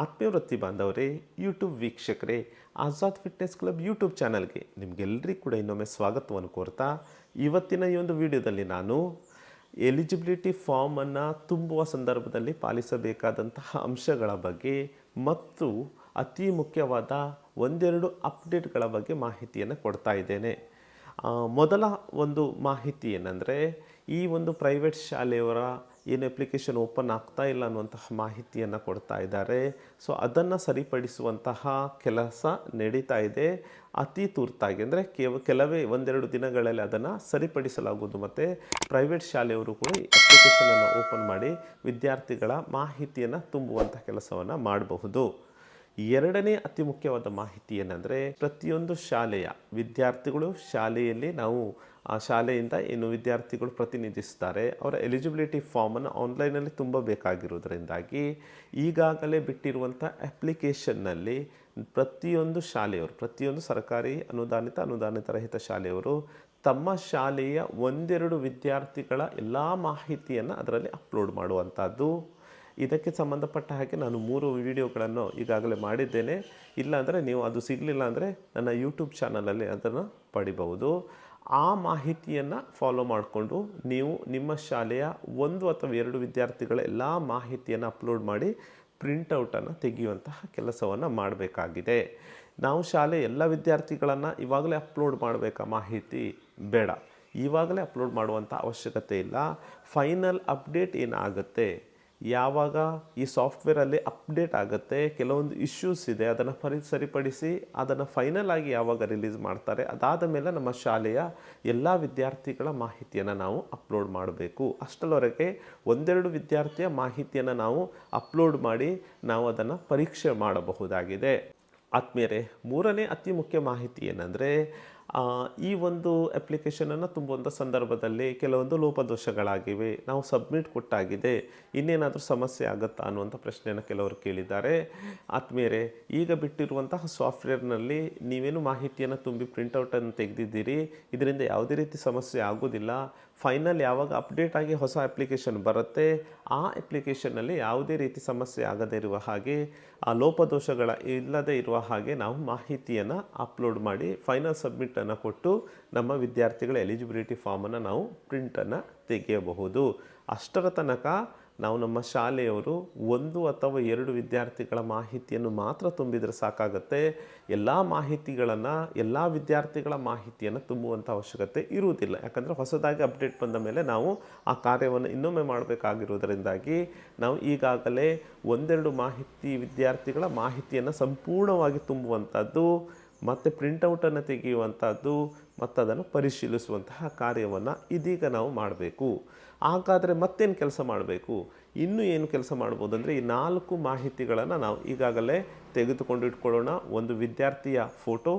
ಆತ್ಮೀಯ ವೃತ್ತಿ ಬಾಂಧವರೇ ಯೂಟ್ಯೂಬ್ ವೀಕ್ಷಕರೇ, ಆಜಾದ್ ಫಿಟ್ನೆಸ್ ಕ್ಲಬ್ ಯೂಟ್ಯೂಬ್ ಚಾನಲ್ಗೆ ನಿಮಗೆಲ್ಲರಿಗೂ ಕೂಡ ಇನ್ನೊಮ್ಮೆ ಸ್ವಾಗತವನ್ನು ಕೋರ್ತಾ, ಇವತ್ತಿನ ಈ ಒಂದು ವಿಡಿಯೋದಲ್ಲಿ ನಾನು ಎಲಿಜಿಬಿಲಿಟಿ ಫಾರ್ಮನ್ನು ತುಂಬುವ ಸಂದರ್ಭದಲ್ಲಿ ಪಾಲಿಸಬೇಕಾದಂತಹ ಅಂಶಗಳ ಬಗ್ಗೆ ಮತ್ತು ಅತಿ ಮುಖ್ಯವಾದ ಒಂದೆರಡು ಅಪ್ಡೇಟ್ಗಳ ಬಗ್ಗೆ ಮಾಹಿತಿಯನ್ನು ಕೊಡ್ತಾ ಇದ್ದೇನೆ. ಮೊದಲ ಒಂದು ಮಾಹಿತಿ ಏನಂದರೆ, ಈ ಒಂದು ಪ್ರೈವೇಟ್ ಶಾಲೆಯವರ ಏನು ಅಪ್ಲಿಕೇಶನ್ ಓಪನ್ ಆಗ್ತಾ ಇಲ್ಲ ಅನ್ನುವಂತಹ ಮಾಹಿತಿಯನ್ನು ಕೊಡ್ತಾ ಇದ್ದಾರೆ. ಸೊ ಅದನ್ನು ಸರಿಪಡಿಸುವಂತಹ ಕೆಲಸ ನಡೀತಾ ಇದೆ. ಅತಿ ತುರ್ತಾಗಿ ಅಂದರೆ ಕೇವ, ಕೆಲವೇ ಒಂದೆರಡು ದಿನಗಳಲ್ಲಿ ಅದನ್ನು ಸರಿಪಡಿಸಲಾಗುವುದು ಮತ್ತು ಪ್ರೈವೇಟ್ ಶಾಲೆಯವರು ಕೂಡ ಅಪ್ಲಿಕೇಶನನ್ನು ಓಪನ್ ಮಾಡಿ ವಿದ್ಯಾರ್ಥಿಗಳ ಮಾಹಿತಿಯನ್ನು ತುಂಬುವಂಥ ಕೆಲಸವನ್ನು ಮಾಡಬಹುದು. ಎರಡನೇ ಅತಿ ಮುಖ್ಯವಾದ ಮಾಹಿತಿ ಏನಂದರೆ ಪ್ರತಿಯೊಂದು ಶಾಲೆಯ ವಿದ್ಯಾರ್ಥಿಗಳು ಶಾಲೆಯಲ್ಲಿ ನಾವು ಆ ಶಾಲೆಯಿಂದ ಏನು ವಿದ್ಯಾರ್ಥಿಗಳು ಪ್ರತಿನಿಧಿಸ್ತಾರೆ. ಅವರ ಎಲಿಜಿಬಿಲಿಟಿ ಫಾರ್ಮನ್ನು ಆನ್ಲೈನಲ್ಲಿ ತುಂಬಬೇಕಾಗಿರೋದ್ರಿಂದಾಗಿ ಈಗಾಗಲೇ ಬಿಟ್ಟಿರುವಂಥ ಅಪ್ಲಿಕೇಶನ್ನಲ್ಲಿ ಪ್ರತಿಯೊಂದು ಶಾಲೆಯವರು, ಪ್ರತಿಯೊಂದು ಸರ್ಕಾರಿ ಅನುದಾನಿತ ಅನುದಾನಿತ ರಹಿತ ಶಾಲೆಯವರು ತಮ್ಮ ಶಾಲೆಯ ಒಂದೆರಡು ವಿದ್ಯಾರ್ಥಿಗಳ ಎಲ್ಲ ಮಾಹಿತಿಯನ್ನು ಅದರಲ್ಲಿ ಅಪ್ಲೋಡ್ ಮಾಡುವಂಥದ್ದು. ಇದಕ್ಕೆ ಸಂಬಂಧಪಟ್ಟ ಹಾಗೆ ನಾನು ಮೂರು ವಿಡಿಯೋಗಳನ್ನು ಈಗಾಗಲೇ ಮಾಡಿದ್ದೇನೆ. ಇಲ್ಲಾಂದರೆ ನೀವು ಅದು ಸಿಗಲಿಲ್ಲ ಅಂದರೆ ನನ್ನ ಯೂಟ್ಯೂಬ್ ಚಾನಲಲ್ಲಿ ಅದನ್ನು ಪಡಿಬಹುದು. ಆ ಮಾಹಿತಿಯನ್ನು ಫಾಲೋ ಮಾಡಿಕೊಂಡು ನೀವು ನಿಮ್ಮ ಶಾಲೆಯ ಒಂದು ಅಥವಾ ಎರಡು ವಿದ್ಯಾರ್ಥಿಗಳ ಎಲ್ಲ ಮಾಹಿತಿಯನ್ನು ಅಪ್ಲೋಡ್ ಮಾಡಿ ಪ್ರಿಂಟೌಟನ್ನು ತೆಗೆಯುವಂತಹ ಕೆಲಸವನ್ನು ಮಾಡಬೇಕಾಗಿದೆ. ನಾವು ಶಾಲೆ ಎಲ್ಲ ವಿದ್ಯಾರ್ಥಿಗಳನ್ನು ಇವಾಗಲೇ ಅಪ್ಲೋಡ್ ಮಾಡಬೇಕಾ ಮಾಹಿತಿ? ಬೇಡ. ಇವಾಗಲೇ ಅಪ್ಲೋಡ್ ಮಾಡುವಂಥ ಅವಶ್ಯಕತೆ ಇಲ್ಲ. ಫೈನಲ್ ಅಪ್ಡೇಟ್ ಏನಾಗುತ್ತೆ? ಯಾವಾಗ ಈ ಸಾಫ್ಟ್ವೇರಲ್ಲಿ ಅಪ್ಡೇಟ್ ಆಗುತ್ತೆ, ಕೆಲವೊಂದು ಇಶ್ಯೂಸ್ ಇದೆ, ಅದನ್ನು ಪರಿ, ಸರಿಪಡಿಸಿ ಅದನ್ನು ಫೈನಲ್ ಆಗಿ ಯಾವಾಗ ರಿಲೀಸ್ ಮಾಡ್ತಾರೆ, ಅದಾದ ಮೇಲೆ ನಮ್ಮ ಶಾಲೆಯ ಎಲ್ಲ ವಿದ್ಯಾರ್ಥಿಗಳ ಮಾಹಿತಿಯನ್ನು ನಾವು ಅಪ್ಲೋಡ್ ಮಾಡಬೇಕು. ಅಷ್ಟರವರೆಗೆ ಒಂದೆರಡು ವಿದ್ಯಾರ್ಥಿಯ ಮಾಹಿತಿಯನ್ನು ನಾವು ಅಪ್ಲೋಡ್ ಮಾಡಿ ನಾವು ಅದನ್ನು ಪರೀಕ್ಷೆ ಮಾಡಬಹುದಾಗಿದೆ. ಆತ್ಮೀಯರೇ, ಮೂರನೇ ಅತಿ ಮುಖ್ಯ ಮಾಹಿತಿ ಏನಂದರೆ ಈ ಒಂದು ಅಪ್ಲಿಕೇಶನನ್ನು ತುಂಬುವಂಥ ಸಂದರ್ಭದಲ್ಲಿ ಕೆಲವೊಂದು ಲೋಪದೋಷಗಳಾಗಿವೆ. ನಾವು ಸಬ್ಮಿಟ್ ಕೊಟ್ಟಾಗಿದೆ. ಇನ್ನೇನಾದರೂ ಸಮಸ್ಯೆ ಆಗುತ್ತಾ ಅನ್ನುವಂಥ ಪ್ರಶ್ನೆಯನ್ನು ಕೆಲವರು ಕೇಳಿದ್ದಾರೆ. ಆತ್ಮೀಯರೇ, ಈಗ ಬಿಟ್ಟಿರುವಂತಹ ಸಾಫ್ಟ್ವೇರ್ನಲ್ಲಿ ನೀವೇನು ಮಾಹಿತಿಯನ್ನು ತುಂಬಿ ಪ್ರಿಂಟೌಟನ್ನು ತೆಗೆದಿದ್ದೀರಿ? ಇದರಿಂದ ಯಾವುದೇ ರೀತಿ ಸಮಸ್ಯೆ ಆಗೋದಿಲ್ಲ ಫೈನಲ್ ಯಾವಾಗ ಅಪ್ಡೇಟ್ ಆಗಿ ಹೊಸ ಅಪ್ಲಿಕೇಶನ್ ಬರುತ್ತೆ, ಆ ಅಪ್ಲಿಕೇಶನ್ನಲ್ಲಿ ಯಾವುದೇ ರೀತಿ ಸಮಸ್ಯೆ ಆಗದೇ ಇರುವ ಹಾಗೆ, ಆ ಲೋಪದೋಷಗಳ ಇಲ್ಲದೆ ಇರುವ ಹಾಗೆ ನಾವು ಮಾಹಿತಿಯನ್ನು ಅಪ್ಲೋಡ್ ಮಾಡಿ ಫೈನಲ್ ಸಬ್ಮಿಟನ್ನು ಕೊಟ್ಟು ನಮ್ಮ ವಿದ್ಯಾರ್ಥಿಗಳ ಎಲಿಜಿಬಿಲಿಟಿ ಫಾರ್ಮನ್ನು ನಾವು ಪ್ರಿಂಟನ್ನು ತೆಗೆಯಬಹುದು. ಅಷ್ಟರ ತನಕ ನಾವು ನಮ್ಮ ಶಾಲೆಯವರು ಒಂದು ಅಥವಾ ಎರಡು ವಿದ್ಯಾರ್ಥಿಗಳ ಮಾಹಿತಿಯನ್ನು ಮಾತ್ರ ತುಂಬಿದರೆ ಸಾಕಾಗುತ್ತೆ. ಎಲ್ಲ ಮಾಹಿತಿಗಳನ್ನು, ಎಲ್ಲ ವಿದ್ಯಾರ್ಥಿಗಳ ಮಾಹಿತಿಯನ್ನು ತುಂಬುವಂಥ ಅವಶ್ಯಕತೆ ಇರುವುದಿಲ್ಲ. ಯಾಕಂದರೆ ಹೊಸದಾಗಿ ಅಪ್ಡೇಟ್ ಬಂದ ಮೇಲೆ ನಾವು ಆ ಕಾರ್ಯವನ್ನು ಇನ್ನೊಮ್ಮೆ ಮಾಡಬೇಕಾಗಿರುವುದರಿಂದಾಗಿ ನಾವು ಈಗಾಗಲೇ ಒಂದೆರಡು ಮಾಹಿತಿ ವಿದ್ಯಾರ್ಥಿಗಳ ಮಾಹಿತಿಯನ್ನು ಸಂಪೂರ್ಣವಾಗಿ ತುಂಬುವಂಥದ್ದು ಮತ್ತು ಪ್ರಿಂಟೌಟನ್ನು ತೆಗೆಯುವಂಥದ್ದು ಮತ್ತು ಅದನ್ನು ಪರಿಶೀಲಿಸುವಂತಹ ಕಾರ್ಯವನ್ನು ಇದೀಗ ನಾವು ಮಾಡಬೇಕು. ಹಾಗಾದರೆ ಮತ್ತೇನು ಕೆಲಸ ಮಾಡಬೇಕು? ಇನ್ನೂ ಏನು ಕೆಲಸ ಮಾಡ್ಬೋದು ಅಂದರೆ ಈ ನಾಲ್ಕು ಮಾಹಿತಿಗಳನ್ನು ನಾವು ಈಗಾಗಲೇ ತೆಗೆದುಕೊಂಡು ಇಟ್ಕೊಳ್ಳೋಣ. ಒಂದು ವಿದ್ಯಾರ್ಥಿಯ ಫೋಟೋ,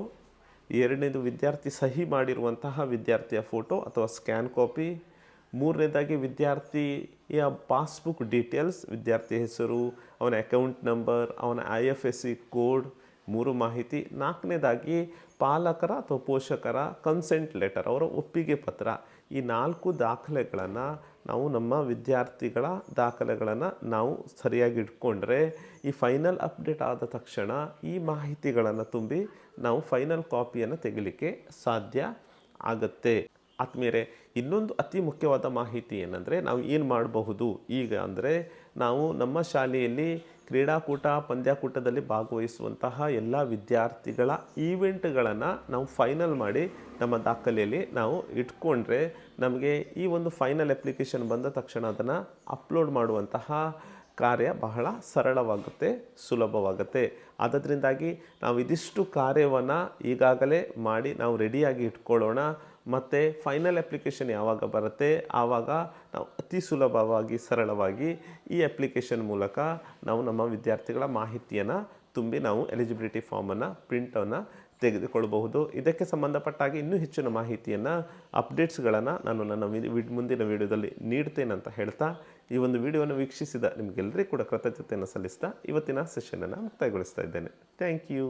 ಎರಡನೇದು ವಿದ್ಯಾರ್ಥಿ ಸಹಿ ಮಾಡಿರುವಂತಹ ವಿದ್ಯಾರ್ಥಿಯ ಫೋಟೋ ಅಥವಾ ಸ್ಕ್ಯಾನ್ ಕಾಪಿ ಮೂರನೇದಾಗಿ ವಿದ್ಯಾರ್ಥಿಯ ಪಾಸ್ಬುಕ್ ಡೀಟೇಲ್ಸ್ ವಿದ್ಯಾರ್ಥಿ ಹೆಸರು, ಅವನ ಅಕೌಂಟ್ ನಂಬರ್ ಅವನ I F S C code ಮೂರು ಮಾಹಿತಿ. ನಾಲ್ಕನೇದಾಗಿ ಪಾಲಕರ ಅಥವಾ ಪೋಷಕರ ಕನ್ಸೆಂಟ್ ಲೆಟರ್ ಅವರ ಒಪ್ಪಿಗೆ ಪತ್ರ. ಈ ನಾಲ್ಕು ದಾಖಲೆಗಳನ್ನು ನಾವು ನಮ್ಮ ವಿದ್ಯಾರ್ಥಿಗಳ ದಾಖಲೆಗಳನ್ನು ನಾವು ಸರಿಯಾಗಿ ಇಟ್ಕೊಂಡ್ರೆ ಈ ಫೈನಲ್ ಅಪ್ಡೇಟ್ ಆದ ತಕ್ಷಣ ಈ ಮಾಹಿತಿಗಳನ್ನು ತುಂಬಿ ನಾವು ಫೈನಲ್ ಕಾಪಿಯನ್ನು ತೆಗಿಲಿಕ್ಕೆ ಸಾಧ್ಯ ಆಗುತ್ತೆ. ಆತ್ಮೀಯರೇ, ಇನ್ನೊಂದು ಅತಿ ಮುಖ್ಯವಾದ ಮಾಹಿತಿ ಏನಂದರೆ ನಾವು ಏನು ಮಾಡಬಹುದು? ಈಗ ಅಂದರೆ ನಾವು ನಮ್ಮ ಶಾಲೆಯಲ್ಲಿ ಕ್ರೀಡಾಕೂಟ, ಪಂದ್ಯಾಕೂಟದಲ್ಲಿ ಭಾಗವಹಿಸುವಂತಹ ಎಲ್ಲ ವಿದ್ಯಾರ್ಥಿಗಳ ಈವೆಂಟ್ಗಳನ್ನು ನಾವು ಫೈನಲ್ ಮಾಡಿ ನಮ್ಮ ದಾಖಲೆಯಲ್ಲಿ ನಾವು ಇಟ್ಕೊಂಡ್ರೆ ನಮಗೆ ಈ ಒಂದು ಫೈನಲ್ ಅಪ್ಲಿಕೇಶನ್ ಬಂದ ತಕ್ಷಣ ಅದನ್ನು ಅಪ್ಲೋಡ್ ಮಾಡುವಂತಹ ಕಾರ್ಯ ಬಹಳ ಸರಳವಾಗುತ್ತೆ, ಸುಲಭವಾಗುತ್ತೆ. ಅದರಿಂದಾಗಿ ನಾವು ಇದಿಷ್ಟು ಕಾರ್ಯವನ್ನು ಈಗಾಗಲೇ ಮಾಡಿ ನಾವು ರೆಡಿಯಾಗಿ ಇಟ್ಕೊಳ್ಳೋಣ. ಮತ್ತು ಫೈನಲ್ ಅಪ್ಲಿಕೇಶನ್ ಯಾವಾಗ ಬರುತ್ತೆ? ಆವಾಗ ನಾವು ಅತಿ ಸುಲಭವಾಗಿ, ಸರಳವಾಗಿ ಈ ಅಪ್ಲಿಕೇಶನ್ ಮೂಲಕ ನಾವು ನಮ್ಮ ವಿದ್ಯಾರ್ಥಿಗಳ ಮಾಹಿತಿಯನ್ನು ತುಂಬಿ ನಾವು ಎಲಿಜಿಬಿಲಿಟಿ ಫಾರ್ಮನ್ನು ಪ್ರಿಂಟನ್ನು ತೆಗೆದುಕೊಳ್ಳಬಹುದು. ಇದಕ್ಕೆ ಸಂಬಂಧಪಟ್ಟಾಗಿ ಇನ್ನೂ ಹೆಚ್ಚಿನ ಮಾಹಿತಿಯನ್ನು ಅಪ್ಡೇಟ್ಸ್ಗಳನ್ನು ನಾನು ನನ್ನ ಮುಂದಿನ ವಿಡಿಯೋದಲ್ಲಿ ನೀಡ್ತೇನೆ ಅಂತ ಹೇಳ್ತಾ, ಈ ಒಂದು ವಿಡಿಯೋವನ್ನು ವೀಕ್ಷಿಸಿದ ನಿಮಗೆಲ್ಲರಿಗೂ ಕೂಡ ಕೃತಜ್ಞತೆಯನ್ನು ಸಲ್ಲಿಸ್ತಾ ಇವತ್ತಿನ ಸೆಷನನ್ನು ಮುಕ್ತಾಯಗೊಳಿಸ್ತಾ ಇದ್ದೇನೆ. Thank you